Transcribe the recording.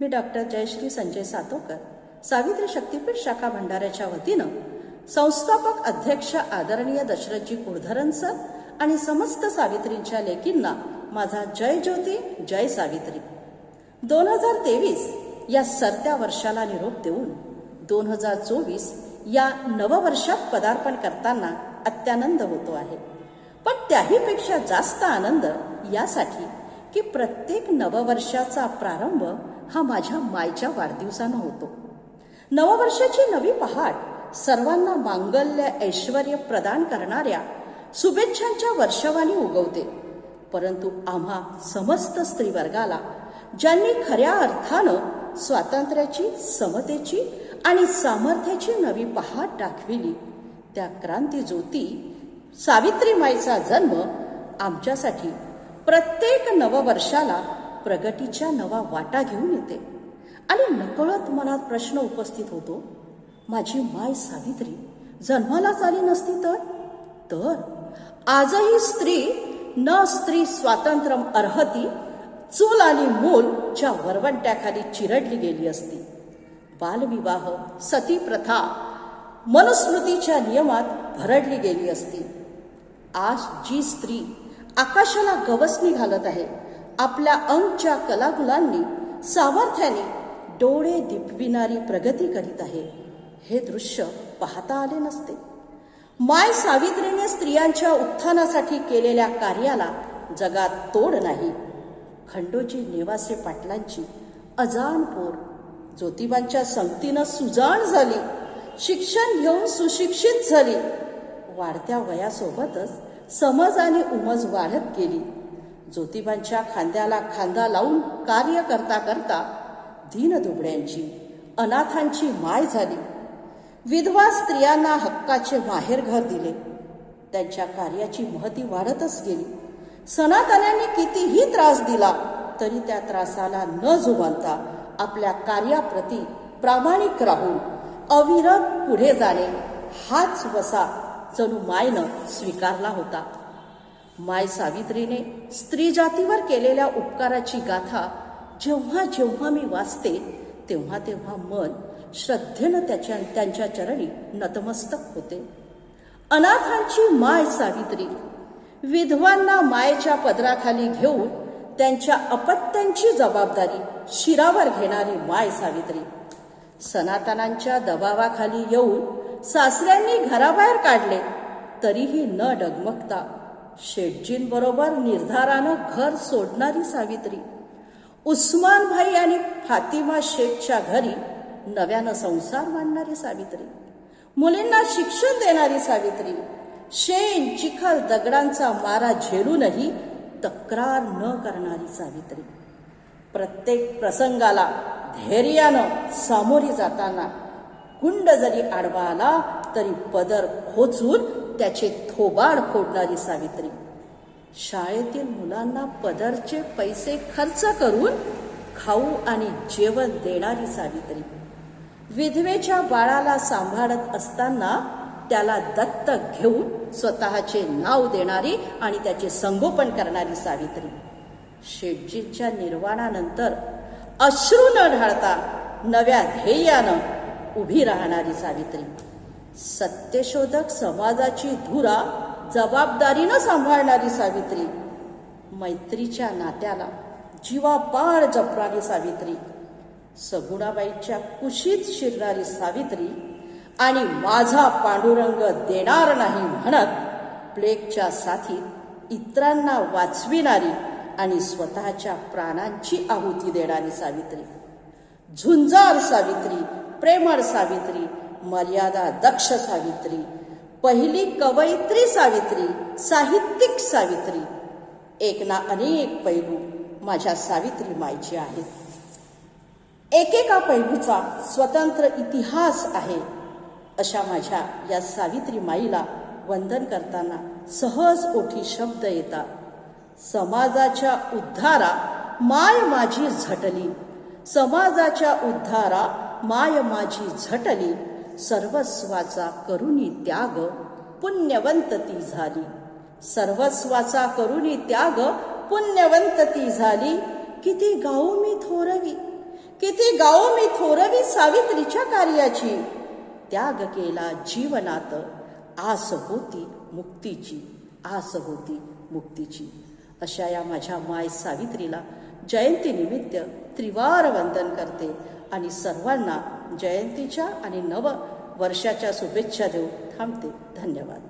मी doctor Jayashree Sanjay Satokar. Savitri Shaktipeeth शाखा भंडाऱ्याच्या वतीनं संस्थापक अध्यक्ष आदरणीय दशरथजी कुळधरन सर आणि समस्त सावित्रींच्या लेकींना माझा जय ज्योती जय सावित्री. दोन हजार तेवीस या सरत्या वर्षाला निरोप देऊन दोन हजार चोवीस या नववर्षात पदार्पण करताना अत्यानंद होतो आहे. पण त्याहीपेक्षा जास्त आनंद यासाठी की प्रत्येक नववर्षाचा प्रारंभ हा माझ्या मायच्या वाढदिवसानं होतो. नववर्षाची नवी पहाट सर्वांना मांगल्य ऐश्वर प्रदान करणाऱ्या शुभेच्छांच्या वर्षवानी उगवते. परंतु आम्हा समस्त स्त्रीवर्गाला ज्यांनी खऱ्या अर्थानं स्वातंत्र्याची समतेची आणि सामर्थ्याची नवी पहाट दाखविली त्या क्रांती ज्योती सावित्रीमाईचा जन्म आमच्यासाठी प्रत्येक नववर्षाला प्रगतीच्या नवा वाटा घेऊन येते. आणि नकळत मनात प्रश्न उपस्थित होतो माझी माय सावित्री जन्मालाच आली नसती तर? तर आजही स्त्री न स्त्री स्वातंत्र्यम अर्हती चूल आणि मूल च्या वरवंट्याखाली चिरडली गेली असती. बालविवाह सती प्रथा मनुस्मृतीच्या नियमात भरडली गेली असती. आज जी स्त्री आकाशाला गवसणी घालत आहे आपल्या अंगच्या कलागुलांनी सामर्थ्याने डोळे दिपविणारी प्रगती करीत आहे. हे दृश्य पाहता आले नसते. माय सावित्रीने स्त्रियांच्या उत्थानासाठी केलेल्या कार्याला जगात तोड नाही. खंडोजी नेवासे पाटलांची अजाणपोर ज्योतिबांच्या संगतीनं सुजाण झाली शिक्षण घेऊन सुशिक्षित झाली. वाढत्या वयासोबतच समज आणि उमज वाढत गेली. ज्योतिबांच्या खांद्याला खांदा लावून कार्य करता करता दीनदुबड्यांची अनाथांची माय झाली. विधवा स्त्रियांना हक्काचे माहेरघर दिले. त्यांच्या कार्याची महती वाढतच गेली. सनातन्यांनी कितीही त्रास दिला तरी त्या त्रासाला न जुमानता आपल्या कार्याप्रती प्रामाणिक राहून अविरत पुढे जाणे हाच वसा जणू मायनं स्वीकारला होता. माय सावित्रीने स्त्री जातीवर केलेल्या उपकाराची गाथा जेव्हा जेव्हा मी वाचते तेव्हा तेव्हा मन श्रद्धेनं त्याच्या त्यांच्या चरणी नतमस्तक होते. अनाथांची माय सावित्री विधवांना मायेच्या पदराखाली घेऊन त्यांच्या अपत्यांची जबाबदारी शिरावर घेणारी माय सावित्री सनातनांच्या दबावाखाली येऊन सासऱ्यांनी घराबाहेर काढले तरीही न डगमगता शेटजींबरोबर निर्धारानं घर सोडणारी सावित्री. उस्मान भाई आणि फातिमा शेठच्या घरी नव्यानं संसार मांडणारी सावित्री. मुलींना शिक्षण देणारी सावित्री. शेण चिखल दगडांचा मारा झेलूनही तक्रार न करणारी सावित्री. प्रत्येक प्रसंगाला धैर्यानं सामोरी जाताना कुंड जरी आडवा आला तरी पदर खोचून त्याचे थोबाड फोडणारी सावित्री. शाळेतील मुलांना पदरचे पैसे खर्च करून खाऊ आणि जेवण देणारी सावित्री. विधवेच्या बाळाला सांभाळत असताना त्याला दत्तक घेऊन स्वतःचे नाव देणारी आणि त्याचे संगोपन करणारी सावित्री. शेटजींच्या निर्वाणानंतर अश्रू न ढाळता नव्या ध्येयानं उभी राहणारी सावित्री. सत्यशोधक समाजाची धुरा जबाबदारीनं सांभाळणारी सावित्री मैत्रीच्या नात्याला जीवापाड जपणारी सावित्री सगुणाबाईच्या कुशीत शिरणारी सावित्री आणि माझा पांडुरंग देणार नाही म्हणत प्लेगच्या साथीत इतरांना वाचविणारी आणि स्वतःच्या प्राणांची आहुती देणारी सावित्री. झुंजार सावित्री प्रेमळ सावित्री मर्यादा दक्ष सावित्री पहिली कवयित्री सावित्री साहित्यिक सावित्री. एक ना अनेक पैलू माझ्या सावित्री मायचे आहेत. एकेका पैलूचा स्वतंत्र इतिहास आहे. अशा माझ्या या सावित्री माईला वंदन करताना सहज ओठी शब्द येतात. समाजाच्या उद्धारा माय माझी झटली. समाजाच्या उद्धारा माय माझी झटली. सर्वस्वाचा करुणी त्याग पुण्यवंत ती झाली. सर्वस्वाचा करुणी त्याग पुण्यवंत ती झाली. किती गाऊ मी थोरवी किती गाऊ मी थोरवी सावित्रीच्या कार्याची. त्याग केला जीवनात आस होती मुक्तीची आस होती मुक्तीची. अशा या माझ्या माय सावित्रीला जयंतीनिमित्त त्रिवार वंदन करते आणि सर्वांना जयंतीच्या आणि नव वर्षाच्या शुभेच्छा देऊ थांबते. धन्यवाद.